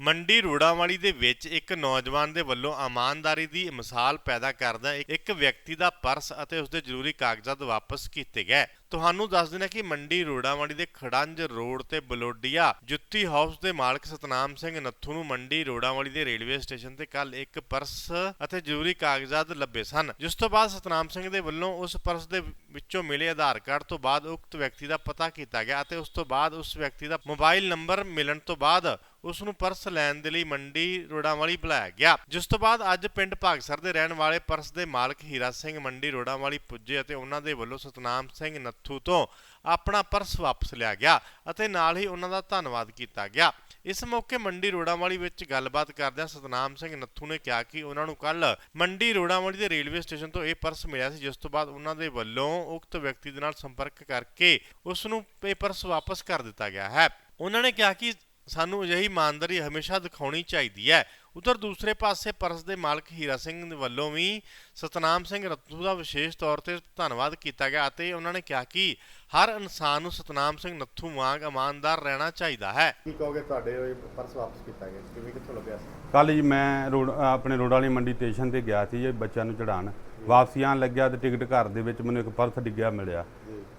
ਮੰਡੀ ਰੋੜਾਵਾਲੀ ਦੇ ਵਿੱਚ ਇੱਕ ਨੌਜਵਾਨ ਦੇ ਵੱਲੋਂ ਇਮਾਨਦਾਰੀ ਦੀ ਮਿਸਾਲ ਪੈਦਾ ਕਰਦਾ ਇੱਕ ਵਿਅਕਤੀ ਦਾ ਪਰਸ ਅਤੇ ਉਸਦੇ ਜ਼ਰੂਰੀ ਕਾਗਜ਼ਾਤ ਵਾਪਸ ਕੀਤੇ ਗਏ। ਤੁਹਾਨੂੰ ਦੱਸ ਦਿੰਦੇ ਕਿ ਮੰਡੀ ਰੋੜਾਵਾਲੀ ਦੇ ਖੜੰਜ ਰੋਡ ਤੇ ਬਲੋਡੀਆ ਜੁੱਤੀ ਹਾਊਸ ਦੇ ਮਾਲਕ ਸਤਨਾਮ ਸਿੰਘ ਨੱਥੂ ਨੂੰ ਮੰਡੀ ਰੋੜਾਵਾਲੀ ਦੇ ਰੇਲਵੇ ਸਟੇਸ਼ਨ ਤੇ ਕੱਲ ਇੱਕ ਪਰਸ ਅਤੇ ਜ਼ਰੂਰੀ ਕਾਗਜ਼ਾਤ ਲੱਭੇ ਸਨ, ਜਿਸ ਤੋਂ ਬਾਅਦ ਸਤਨਾਮ ਸਿੰਘ ਦੇ ਵੱਲੋਂ ਉਸ ਪਰਸ ਦੇ ਵਿੱਚੋਂ ਮਿਲੇ ਆਧਾਰ ਕਾਰਡ ਤੋਂ ਬਾਅਦ ਉਕਤ ਵਿਅਕਤੀ ਦਾ ਪਤਾ ਕੀਤਾ ਗਿਆ ਅਤੇ ਉਸ ਤੋਂ ਬਾਅਦ ਉਸ ਵਿਅਕਤੀ ਦਾ ਮੋਬਾਈਲ ਨੰਬਰ ਮਿਲਣ ਤੋਂ ਬਾਅਦ ਉਸ ਨੂੰ ਪਰਸ ਲੈਣ ਦੇ ਲਈ ਮੰਡੀ ਰੋੜਾਵਾਲੀ ਬੁਲਾਇਆ ਗਿਆ। ਜਿਸ ਤੋਂ ਬਾਅਦ ਅੱਜ ਪਿੰਡ ਭਾਗਸਰ ਦੇ ਰਹਿਣ ਵਾਲੇ ਪਰਸ ਦੇ ਮਾਲਕ ਹੀਰਾ ਸਿੰਘ ਮੰਡੀ ਰੋੜਾਵਾਲੀ ਪੁੱਜੇ ਅਤੇ ਉਹਨਾਂ ਦੇ ਵੱਲੋਂ ਸਤਨਾਮ ਸਿੰਘ ਨੱਥੂ ਤੋਂ ਆਪਣਾ ਪਰਸ ਵਾਪਸ ਲਿਆ ਗਿਆ ਅਤੇ ਨਾਲ ਹੀ ਉਹਨਾਂ ਦਾ ਧੰਨਵਾਦ ਕੀਤਾ ਗਿਆ। ਇਸ ਮੌਕੇ ਮੰਡੀ ਰੋੜਾਵਾਲੀ ਵਿੱਚ ਗੱਲਬਾਤ ਕਰਦਿਆਂ ਸਤਨਾਮ ਸਿੰਘ ਨੱਥੂ ਨੇ ਕਿਹਾ ਕਿ ਉਹਨਾਂ ਨੂੰ ਕੱਲ ਮੰਡੀ ਰੋੜਾਵਾਲੀ ਦੇ ਰੇਲਵੇ ਸਟੇਸ਼ਨ ਤੋਂ ਇਹ ਪਰਸ ਮਿਲਿਆ ਸੀ, ਜਿਸ ਤੋਂ ਬਾਅਦ ਉਹਨਾਂ ਦੇ ਵੱਲੋਂ ਉਕਤ ਵਿਅਕਤੀ ਦੇ ਨਾਲ ਸੰਪਰਕ ਕਰਕੇ ਉਸ ਨੂੰ ਇਹ ਪਰਸ ਵਾਪਸ ਕਰ ਦਿੱਤਾ ਗਿਆ ਹੈ। ਉਹਨਾਂ ਨੇ ਕਿਹਾ ਕਿ ਸਾਨੂੰ ਅਜਿਹੀ ਇਮਾਨਦਾਰੀ ਹਮੇਸ਼ਾ ਦਿਖਾਉਣੀ ਚਾਹੀਦੀ ਹੈ। ਉਧਰ ਦੂਸਰੇ ਪਾਸੇ ਪਰਸ ਦੇ ਮਾਲਕ ਹੀਰਾ ਸਿੰਘ ਦੇ ਵੱਲੋਂ ਵੀ ਸਤਨਾਮ ਸਿੰਘ ਰਤੂ ਦਾ ਵਿਸ਼ੇਸ਼ ਤੌਰ ਤੇ ਧੰਨਵਾਦ ਕੀਤਾ ਗਿਆ ਅਤੇ ਉਹਨਾਂ ਨੇ ਕਿਹਾ ਕਿ ਹਰ ਇਨਸਾਨ ਨੂੰ ਸਤਨਾਮ ਸਿੰਘ ਨੱਥੂ ਵਾਂਗ ਇਮਾਨਦਾਰ ਰਹਿਣਾ ਚਾਹੀਦਾ ਹੈ। ਕੀ ਕਹੋਗੇ ਤੁਹਾਡੇ ਉਹ ਪਰਸ ਵਾਪਸ ਕੀਤਾ ਗਿਆ ਕਿਵੇਂ ਕਿੱਥੋਂ ਲੱਭਿਆ ਸੀ? ਕੱਲ ਜੀ ਮੈਂ ਰੋਡ ਆਪਣੇ ਰੋਡ ਵਾਲੀ ਮੰਡੀ ਸਟੇਸ਼ਨ ਤੇ ਗਿਆ ਸੀ ਜੀ ਬੱਚਿਆਂ ਨੂੰ ਚੜਾਉਣ ਵਾਪਸੀ ਆਉਣ ਲੱਗਿਆ ਤੇ ਟਿਕਟ ਘਰ ਦੇ ਵਿੱਚ ਮੈਨੂੰ ਇੱਕ ਪਰਸ ਡਿੱਗਿਆ ਮਿਲਿਆ।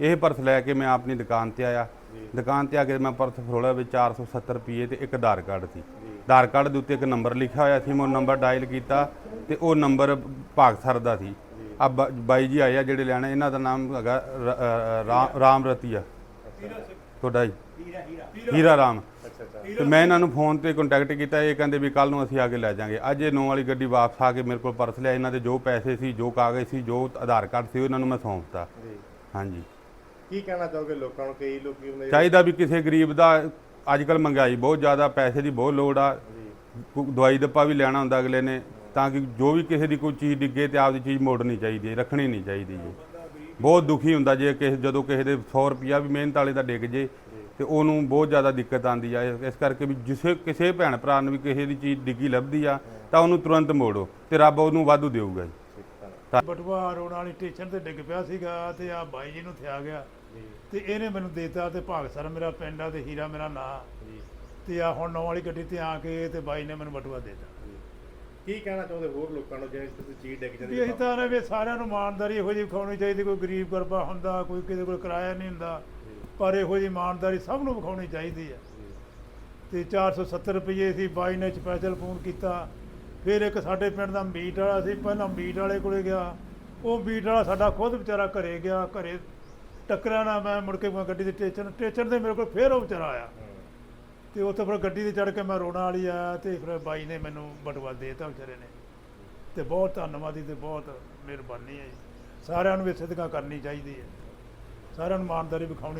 ਇਹ ਪਰਸ ਲੈ ਕੇ ਮੈਂ ਆਪਣੀ ਦੁਕਾਨ ਤੇ ਆਇਆ। ਦੁਕਾਨ ਤੇ ਆ ਕੇ ਮੈਂ ਪਰਸ ਫਰੋਲਿਆ ਵਿੱਚ 470 ਰੁਪਏ ਤੇ ਇੱਕ ਆਧਾਰ ਕਾਰਡ ਸੀ। ਆਧਾਰ ਕਾਰਡ ਦੇ ਉੱਤੇ ਇੱਕ ਨੰਬਰ ਲਿਖਿਆ ਹੋਇਆ ਸੀ ਮੈਂ ਉਹ ਨੰਬਰ ਡਾਇਲ ਕੀਤਾ ਤੇ ਉਹ ਨੰਬਰ ਭਾਗਸਰ ਦਾ ਸੀ। ਆ ਬਾਈ ਜੀ ਆਏ ਆ ਜਿਹੜੇ ਲੈਣੇ ਇਹਨਾਂ ਦਾ ਨਾਮ ਹੈਗਾ ਰਾਮ ਰਾਮ ਰਤੀਆ ਤੁਹਾਡਾ ਜੀ। ਹੀਰਾ ਰਾਮ ਅੱਛਾ ਅੱਛਾ ਤੇ ਮੈਂ ਇਹਨਾਂ ਨੂੰ ਫੋਨ ਤੇ ਕੰਟੈਕਟ ਕੀਤਾ ਇਹ ਕਹਿੰਦੇ ਵੀ ਕੱਲ ਨੂੰ ਅਸੀਂ ਆ ਕੇ ਲੈ ਜਾਾਂਗੇ ਅੱਜ ਇਹ ਨੌ ਵਾਲੀ ਗੱਡੀ ਵਾਪਸ ਆ ਕੇ ਮੇਰੇ ਕੋਲ ਪਰਸ ਲਿਆ ਇਹਨਾਂ ਦੇ ਜੋ ਪੈਸੇ ਸੀ ਜੋ ਕਾਗਜ਼ ਸੀ ਜੋ ਆਧਾਰ ਕਾਰਡ ਸੀ ਉਹਨਾਂ ਨੂੰ ਮੈਂ ਸੌਂਪਤਾ। ਜੀ। ਹਾਂਜੀ। ਕੀ ਕਹਿਣਾ ਚਾਹੋਗੇ ਲੋਕਾਂ ਨੂੰ ਕਈ ਲੋਕੀ ਹੁੰਦੇ ਚਾਹੀਦਾ ਵੀ ਕਿਸੇ ਗਰੀਬ ਦਾ ਅੱਜ ਕੱਲ ਮਹਿੰਗਾਈ ਬਹੁਤ ਜ਼ਿਆਦਾ ਪੈਸੇ ਦੀ ਬਹੁਤ ਲੋੜ ਆ। ਦਵਾਈ ਦੱਪਾ ਵੀ ਲੈਣਾ ਹੁੰਦਾ ਅਗਲੇ ਨੇ ਤਾਂ ਕਿ ਜੋ ਵੀ ਕਿਸੇ ਦੀ ਕੋਈ ਚੀਜ਼ ਡਿੱਗੇ ਤੇ ਆਪਦੀ ਚੀਜ਼ ਮੋੜਨੀ ਚਾਹੀਦੀ ਹੈ ਰੱਖਣੀ ਨਹੀਂ ਚਾਹੀਦੀ ਜੀ ਬਹੁਤ ਦੁਖੀ ਹੁੰਦਾ ਜੇ ਕਿਸੇ ਜਦੋਂ ਕਿਸੇ ਦੇ 100 ਰੁਪਿਆ ਵੀ ਮਿਹਨਤ ਵਾਲੇ ਦਾ ਡਿੱਗ ਜੇ ਤੇ ਉਹਨੂੰ ਬਹੁਤ ਜ਼ਿਆਦਾ ਦਿੱਕਤ ਆਉਂਦੀ ਆ। ਇਸ ਕਰਕੇ ਵੀ ਜਿਸੇ ਕਿਸੇ ਭੈਣ ਭਰਾ ਨੂੰ ਵੀ ਕਿਸੇ ਦੀ ਚੀਜ਼ ਡਿੱਗੀ ਲੱਭਦੀ ਆ ਤਾਂ ਉਹਨੂੰ ਤੁਰੰਤ ਮੋੜੋ ਤੇ ਰੱਬ ਉਹਨੂੰ ਵਾਧੂ ਦੇਊਗਾ ਜੀ। ਬਟਵਾ ਰੋਡ ਵਾਲੀ ਸਟੇਸ਼ਨ ਤੇ ਡਿੱਗ ਪਿਆ ਸੀਗਾ ਤੇ ਆ ਬਾਈ ਜੀ ਨੂੰ ਥਿਆ ਗਿਆ। ਤੇ ਇਹਨੇ ਮੈਨੂੰ ਦੇਤਾ ਤੇ ਭਾਗਸਰ ਮੇਰਾ ਪਿੰਡ ਆ ਤੇ ਹੀਰਾ ਮੇਰਾ ਨਾਂ। ਤੇ ਆ ਹੁਣ ਨੌ ਵਾਲੀ ਗੱਡੀ ਤੇ ਆ ਕੇ ਤੇ ਬਾਈ ਨੇ ਮੈਨੂੰ ਬਟਵਾ ਦੇਤਾ। ਕੀ ਕਹਿਣਾ ਚਾਹੁੰਦੇ ਹੋਰ ਲੋਕਾਂ ਨੂੰ ਜਿਹੜੇ ਕਿਸੇ ਚੀਜ਼ ਡਿੱਗ ਜਾਂਦੀ ਵੀ ਅਸੀਂ ਤਾਂ ਨੇ ਵੀ ਸਾਰਿਆਂ ਨੂੰ ਇਮਾਨਦਾਰੀ ਇਹੋ ਜਿਹੀ ਵਿਖਾਉਣੀ ਚਾਹੀਦੀ ਕੋਈ ਗਰੀਬ ਗਰਬਾ ਹੁੰਦਾ ਕੋਈ ਕਿਸੇ ਕੋਲ ਕਿਰਾਇਆ ਨਹੀਂ ਹੁੰਦਾ। ਪਰ ਇਹੋ ਜਿਹੀ ਇਮਾਨਦਾਰੀ ਸਭ ਨੂੰ ਵਿਖਾਉਣੀ ਚਾਹੀਦੀ ਹੈ। ਤੇ 470 ਰੁਪਏ ਸੀ ਬਾਈ ਨੇ ਸਪੈਸ਼ਲ ਫੋਨ ਕੀਤਾ। ਫਿਰ ਇੱਕ ਸਾਡੇ ਪਿੰਡ ਦਾ ਮੀਟ ਵਾਲਾ ਸੀ, ਪਹਿਲਾਂ ਮੀਟ ਵਾਲੇ ਕੋਲੇ ਗਿਆ। ਉਹ ਮੀਟ ਵਾਲਾ ਸਾਡਾ ਖੁਦ ਵਿਚਾਰਾ ਘਰੇ ਗਿਆ, ਘਰੇ ਟੱਕਰਿਆ ਨਾ ਮੈਂ, ਮੁੜ ਕੇ ਗੱਡੀ ਦੇ ਸਟੇਸ਼ਨ ਸਟੇਸ਼ਨ ਤੇ ਮੇਰੇ ਕੋਲ ਫਿਰ ਉਹ ਵਿਚਾਰਾ ਆਇਆ। ਤੇ ਉੱਥੇ ਫਿਰ ਗੱਡੀ ਤੇ ਚੜ ਕੇ ਮੈਂ ਰੋਣਾ ਵਾਲੀ ਆਇਆ ਤੇ ਫਿਰ ਬਾਈ ਨੇ ਮੈਨੂੰ ਬਟਵਾ ਦੇਤਾ ਵਿਚਾਰੇ ਨੇ। ਤੇ ਬਹੁਤ ਧੰਨਵਾਦੀ ਤੇ ਬਹੁਤ ਮਿਹਰਬਾਨੀ ਹੈ ਜੀ। ਸਾਰਿਆਂ ਨੂੰ ਵੀ ਸਿੱਧਗਾ ਕਰਨੀ ਚਾਹੀਦੀ ਹੈ। ਸਾਰਿਆਂ ਨੂੰ ਇਮਾਨਦਾਰੀ ਵਿਖਾਉਣੀ